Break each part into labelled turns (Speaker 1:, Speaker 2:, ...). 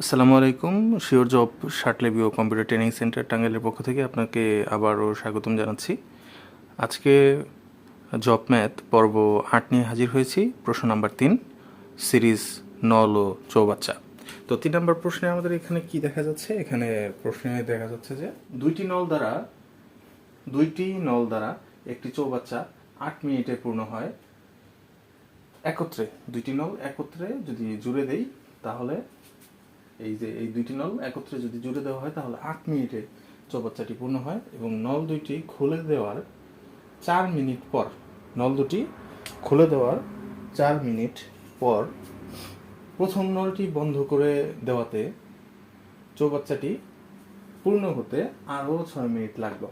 Speaker 1: আসসালামু আলাইকুম, sure job শার্টলেবিও কম্পিউটার ট্রেনিং সেন্টার টাঙ্গাইলের পক্ষ থেকে আপনাকে আবারও স্বাগতম জানাচ্ছি। আজকে জব ম্যাথ পর্ব আট নিয়ে হাজির হয়েছি, প্রশ্ন নাম্বার তিন, সিরিজ নল ও চৌবাচ্চা। তো তিন নম্বর প্রশ্নে আমাদের এখানে কি দেখা যাচ্ছে? এখানে প্রশ্নে দেখা যাচ্ছে যে দুইটি নল দ্বারা, দুইটি নল দ্বারা একটি চৌবাচ্চা আট মিনিটে পূর্ণ হয়। একত্রে, দুইটি নল একত্রে যদি জুড়ে দেই, তাহলে এই যে, এই দুইটি নল একত্রে যদি জুড়ে দেওয়া হয়, তাহলে আট মিনিটে চৌবাচ্চাটি পূর্ণ হয় এবং নল দুইটি খুলে দেওয়ার চার মিনিট পর, নল দুটি খুলে দেওয়ার চার মিনিট পর প্রথম নলটি বন্ধ করে দেওয়াতে চৌবাচ্চাটি পূর্ণ হতে আরও ছয় মিনিট লাগল।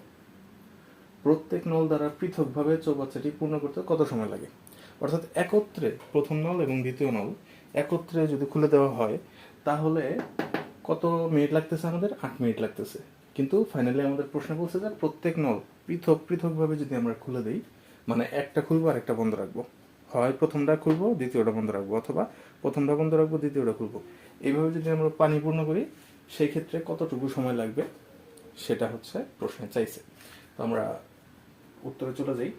Speaker 1: প্রত্যেক নল দ্বারা পৃথকভাবে চৌবাচ্চাটি পূর্ণ করতে কত সময় লাগে? অর্থাৎ একত্রে প্রথম নল এবং দ্বিতীয় নল একত্রে যদি খুলে দেওয়া হয় তাহলে কত মিনিট লাগতেছে আমাদের? আট মিনিট লাগতেছে। কিন্তু ফাইনালি আমাদের প্রশ্ন বলছে যে প্রত্যেক নল পৃথক পৃথকভাবে যদি আমরা খুলে দিই মানে একটা খুলবো আর একটা বন্ধ রাখব। হয় প্রথমটা খুলবো, দ্বিতীয়টা বন্ধ রাখব, অথবা প্রথমটা বন্ধ রাখব, দ্বিতীয়টা খুলবো। এইভাবে যদি আমরা পানি পূর্ণ করি সেই ক্ষেত্রে কতটুকু সময় লাগবে? সেটা হচ্ছে প্রশ্নে চাইছে। তো আমরা উত্তরে চলে যাই।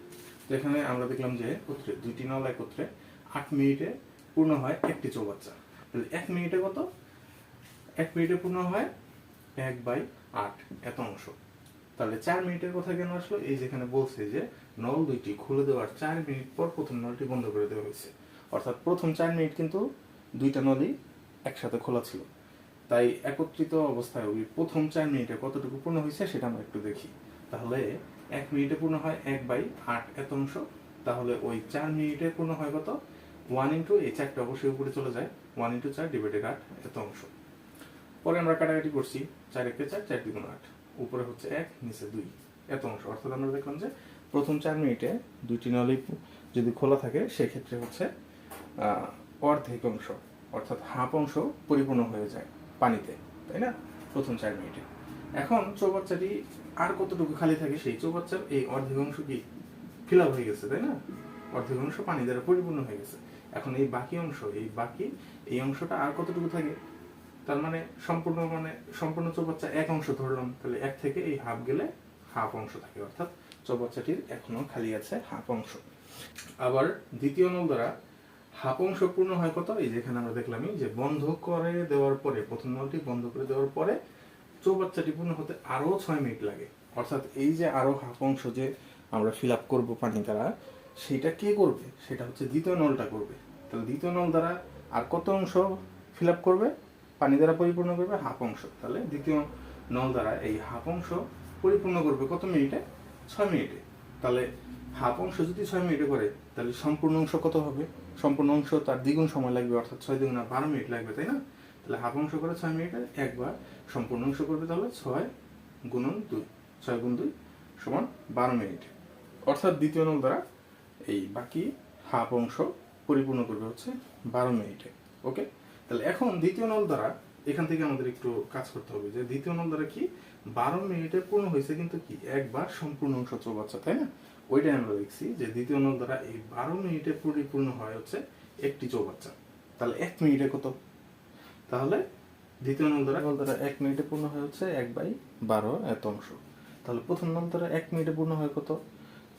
Speaker 1: এখানে আমরা দেখলাম যে একত্রে, দুইটি নল একত্রে আট মিনিটে পূর্ণ হয় একটি চৌবাচ্চা। তাহলে এক মিনিটে কত? এক মিনিটে পূর্ণ হয় এক বাই আট, এত অংশ। তাহলে চার মিনিটের কথা কেন আসলো? এই যেখানে বলছে যে নল দুইটি খুলে দেওয়ার চার মিনিট পর প্রথম নলটি বন্ধ করে দেওয়া হয়েছে। অর্থাৎ প্রথম চার মিনিট কিন্তু দুইটা নলই একসাথে খোলা ছিল। তাই একত্রিত অবস্থায় ওই প্রথম চার মিনিটে কতটুকু পূর্ণ হয়েছে সেটা আমরা একটু দেখি। তাহলে এক মিনিটে পূর্ণ হয় এক বাই আট, এত অংশ। তাহলে ওই চার মিনিটে পূর্ণ হয় কত? ওয়ান ইন্টু এই চারটা অবশ্যই উপরে চলে যায় ওয়ান ইন্টু চার ডিভাইডেড আট এত অংশ। পরে আমরা কাটাকাটি করছি, চার একে চার চার দ্বিগুণ আট। উপরে হচ্ছে এক, নিচে দুই, এত অংশ। অর্থাৎ আমরা দেখলাম যে প্রথম চার মিনিটে দুইটি নলি যদি খোলা থাকে, সেক্ষেত্রে হচ্ছে অর্ধেক অংশ, অর্থাৎ হাফ অংশ পরিপূর্ণ হয়ে যায় পানিতে, তাই না? প্রথম চার মিনিটে। এখন চৌবাচ্চাটি আর কতটুকু খালি থাকে, সেই চৌবাচ্চার এই অর্ধেক অংশ কি ফিল হয়ে গেছে, তাই না? অর্ধেক অংশ পানি দ্বারা পরিপূর্ণ হয়ে গেছে। এখন এই বাকি অংশ, এই বাকি, এই অংশটা আর কতটুকু থাকে? তার মানে সম্পূর্ণ মানে সম্পূর্ণ চৌবাচ্চা এক অংশ ধরলাম, তাহলে এক থেকে এই হাফ গেলে হাফ অংশ থাকে, অর্থাৎ চৌবাচ্চাটির এখনও খালি আছে হাফ অংশ। আবার দ্বিতীয় নল দ্বারা হাফ অংশ পূর্ণ হয় কত? এই যেখানে আমরা দেখলামই যে বন্ধ করে দেওয়ার পরে, প্রথম নলটি বন্ধ করে দেওয়ার পরে চৌবাচ্চাটি পূর্ণ হতে আরও ছয় মিনিট লাগে। অর্থাৎ এই যে আরও হাফ অংশ যে আমরা ফিল আপ করব পানি দ্বারা, সেটা কে করবে? সেটা হচ্ছে দ্বিতীয় নলটা করবে। তাহলে দ্বিতীয় নল দ্বারা আর কত অংশ ফিল আপ করবে? পানি দ্বারা পরিপূর্ণ করবে হাফ অংশ। তাহলে দ্বিতীয় নল দ্বারা এই হাফ অংশ পরিপূর্ণ করবে কত মিনিটে? ছয় মিনিটে। তাহলে হাফ অংশ যদি ছয় মিনিটে করে, তাহলে সম্পূর্ণ অংশ কত হবে? সম্পূর্ণ অংশ তার দ্বিগুণ সময় লাগবে, অর্থাৎ ছয় দ্বিগুণ আর বারো মিনিট লাগবে, তাই না? তাহলে হাফ অংশ করে ছয় মিনিটে একবার সম্পূর্ণ অংশ করবে তাহলে ছয় গুণন দুই। ছয় গুণ দুই সমান বারো মিনিট। অর্থাৎ দ্বিতীয় নল দ্বারা এই বাকি হাফ অংশ পরিপূর্ণ করবে হচ্ছে বারো মিনিটে, ওকে? তাহলে এখন দ্বিতীয় নল দ্বারা এখান থেকে আমাদের একটু কাজ করতে হবে যে দ্বিতীয় নল দ্বারা কি বারো মিনিটে পূর্ণ হয়েছে কিন্তু কি? একবার সম্পূর্ণ অংশ চৌবাচ্চা তাই না? ওইটাই আমরা দেখছি যে দ্বিতীয় নল দ্বারা এই বারো মিনিটে পরিপূর্ণ হয় হচ্ছে একটি চৌবাচ্চা তাহলে এক মিনিটে কত? তাহলে দ্বিতীয় নল দ্বারা নল দ্বারা এক মিনিটে পূর্ণ হয় হচ্ছে এক বাই বারো এত অংশ। তাহলে প্রথম নল দ্বারা এক মিনিটে পূর্ণ হয় কত?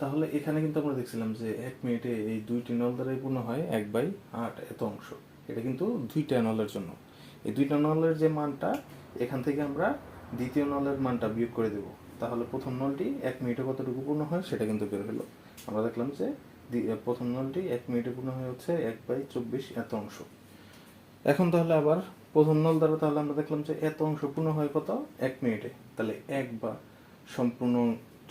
Speaker 1: তাহলে এখানে কিন্তু আমরা দেখছিলাম যে এক মিনিটে এই দুইটি নল দ্বারাই পূর্ণ হয় এক বাই আট এত অংশ। এটা কিন্তু দুইটা নলের জন্য। এই দুইটা নলের যে মানটা, এখান থেকে আমরা দ্বিতীয় নলের মানটা বিয়োগ করে দেব। তাহলে প্রথম নলটি এক মিনিটে কতটুকু পূর্ণ হয় সেটা কিন্তু বের হলো। আমরা দেখলাম যে প্রথম নলটি এক মিনিটে পূর্ণ হয়ে হচ্ছে এক বাই চব্বিশ এত অংশ। এখন তাহলে আবার প্রথম নল দ্বারা তাহলে আমরা দেখলাম যে এত অংশ পূর্ণ হয় কত? এক মিনিটে। তাহলে এক বা সম্পূর্ণ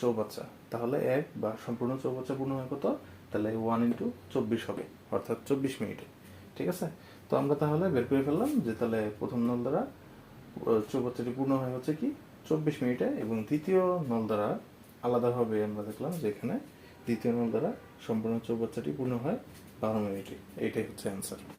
Speaker 1: চৌবাচ্চা। তাহলে এক বা সম্পূর্ণ চৌবাচ্চা পূর্ণ হয় কত? তাহলে ওয়ান ইন্টু চব্বিশ হবে, অর্থাৎ চব্বিশ মিনিটে। ঠিক আছে? তো আমরা তাহলে বের করে ফেললাম যে তাহলে প্রথম নল দ্বারা চৌবাচ্চাটি পূর্ণ হয় হচ্ছে কি? চব্বিশ মিনিটে এবং দ্বিতীয় নল দ্বারা আলাদাভাবে আমরা দেখলাম যে এখানে দ্বিতীয় নল দ্বারা সম্পূর্ণ চৌবাচ্চাটি পূর্ণ হয় বারো মিনিটে। এইটাই হচ্ছে অ্যান্সার